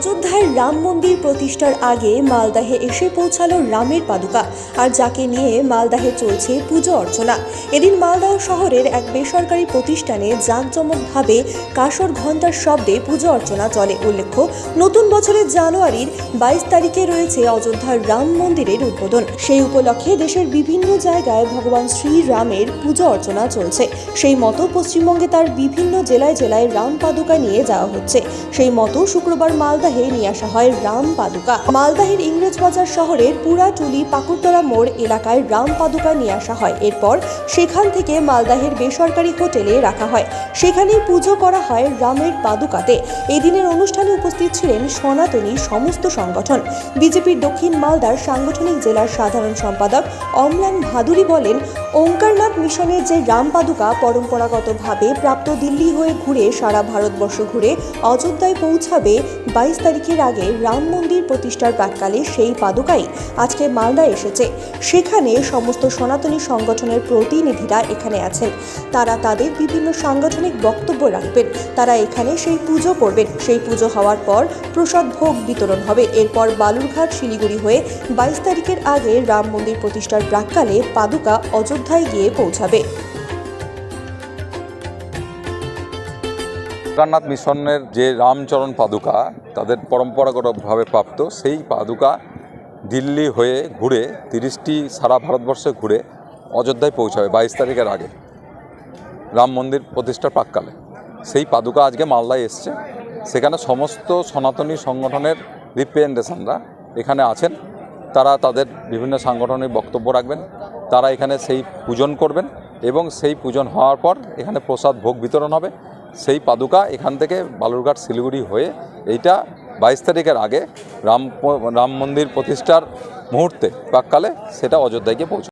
রাম মন্দির প্রতিষ্ঠার আগে মালদাহে এসে পৌঁছালো রামের পাদুকা, আর যাকে নিয়ে মালদাহে চলছে পুজো অর্চনা। এদিন মালদহ শহরের এক বেসরকারি প্রতিষ্ঠানে জাঁকজমকভাবে কাসর ঘণ্টার শব্দে পুজো অর্চনা চলে, উল্লেখ্য, নতুন বছরের জানুয়ারির বাইশ তারিখে রয়েছে অযোধ্যার রাম মন্দিরের উদ্বোধন। সেই উপলক্ষে দেশের বিভিন্ন জায়গায় ভগবান শ্রীরামের পুজো অর্চনা চলছে। সেই মতো পশ্চিমবঙ্গে তার বিভিন্ন জেলায় জেলায় রাম পাদুকা নিয়ে যাওয়া হচ্ছে। সেই মতো শুক্রবার মালদাহে নিয়ে আসা হয় রাম পাদুকা। মালদাহের ইংরেজবাজার শহরের পুরাটুলি পাকুড়তলা মোড় এলাকায় রাম পাদুকা নিয়ে আসা হয়। এরপর সেখান থেকে মালদাহের বেসরকারি হোটেলে রাখা হয়। সেখানেই পুজো করা হয় রামের পাদুকাতে। এই দিনের অনুষ্ঠানে উপস্থিত ছিলেন সনাতনী সমস্ত সংগঠন। বিজেপির দক্ষিণ মালদার সাংগঠনিক জেলার সাধারণ সম্পাদক অম্লান ভাদুরী বলেন, ওঙ্কারনাথ মিশনের যে রাম পাদুকা পরম্পরাগতভাবে প্রাপ্ত দিল্লি হয়ে ঘুরে সারা ভারতবর্ষ ঘুরে অযোধ্যায় পৌঁছাবে বাইশ তারিখের আগে রাম মন্দির প্রতিষ্ঠার প্রাককালে সেই পাদুকাই আজকে মালদা এসেছে। সেখানে সমস্ত সনাতনী সংগঠনের প্রতিনিধিরা এখানে আছেন। তারা তাদের বিভিন্ন সাংগঠনিক বক্তব্য রাখবেন। তারা এখানে সেই পুজো করবেন। সেই পুজো হওয়ার পর প্রসাদ ভোগ বিতরণ হবে। এরপর বালুরঘাট শিলিগুড়ি হয়ে বাইশ তারিখের আগে রাম মন্দির প্রতিষ্ঠার প্রাককালে পাদুকা অযোধ্যায় গিয়ে পৌঁছাবে। কেদারনাথ মিশনের যে রামচরণ পাদুকা, তাদের পরম্পরাগতভাবে প্রাপ্ত, সেই পাদুকা দিল্লি হয়ে ঘুরে, তিরিশটি সারা ভারতবর্ষে ঘুরে অযোধ্যায় পৌঁছাবে বাইশ তারিখের আগে। রাম মন্দির প্রতিষ্ঠার প্রাককালে। সেই পাদুকা আজকে মালদায় এসছে। সেখানে সমস্ত সনাতনী সংগঠনের রিপ্রেজেন্টেশনরা এখানে আছেন। তারা তাদের বিভিন্ন সাংগঠনিক বক্তব্য রাখবেন। তারা এখানে সেই পূজন করবেন এবং সেই পূজন হওয়ার পর এখানে প্রসাদ ভোগ বিতরণ হবে। সেই পাদুকা এখান থেকে বালুরঘাট শিলিগুড়ি হয়ে এইটা বাইশ তারিখের আগে রাম রাম মন্দির প্রতিষ্ঠার মুহূর্তে প্রাককালে সেটা অযোধ্যায় গিয়ে পৌঁছবে